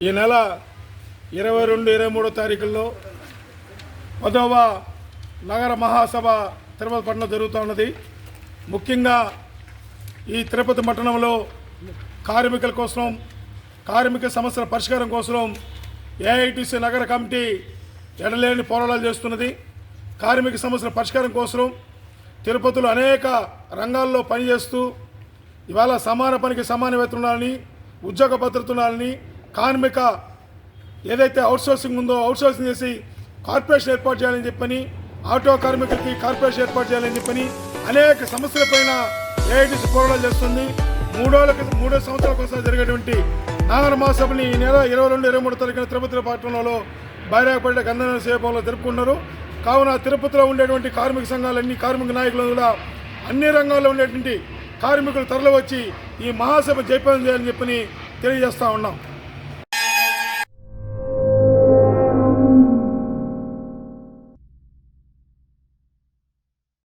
ఈ నెల ఇరవై రెండు ఇరవై మూడో తారీఖుల్లో పదవ నగర మహాసభ తిరుపతి పట్టణం జరుగుతూ ఉన్నది. ముఖ్యంగా ఈ తిరుపతి పట్టణంలో కార్మికుల కోసం కార్మిక సమస్యల పరిష్కారం కోసం ఏఐటీసీ నగర కమిటీ ఎడలేని పోరాటాలు చేస్తున్నది. కార్మిక సమస్యల పరిష్కారం కోసం తిరుపతిలో అనేక రంగాల్లో పనిచేస్తూ ఇవాళ సమాన పనికి సమాన వేతనాలని ఉద్యోగ భద్రత ఉండాలని కార్మిక ఏదైతే అవుట్సోర్సింగ్ ఉందో అవుట్సోర్సింగ్ చేసి కార్పొరేషన్ ఏర్పాటు చేయాలని చెప్పని ఆటో కార్మికులకి కార్పొరేషన్ ఏర్పాటు చేయాలని చెప్పని అనేక సమస్యలపైన ఏఐటీసీ పోరాటాలు చేస్తుంది. మూడోళ్ళకి మూడో సంవత్సరాల కోసం జరిగేటువంటి నాగర మహాసభని ఈ నెల ఇరవై రెండు ఇరవై మూడు తారీఖున తిరుపతి పట్టణంలో బైరాగపడ్డ గంధన సేపంలో జరుపుకున్నారు కావున తిరుపతిలో ఉండేటువంటి కార్మిక సంఘాలన్నీ కార్మిక నాయకులు కూడా అన్ని రంగాల్లో ఉండేటువంటి కార్మికులు తరలివచ్చి ఈ మహాసభ జయప్రదం చేయాలని చెప్పని తెలియజేస్తా ఉన్నాం.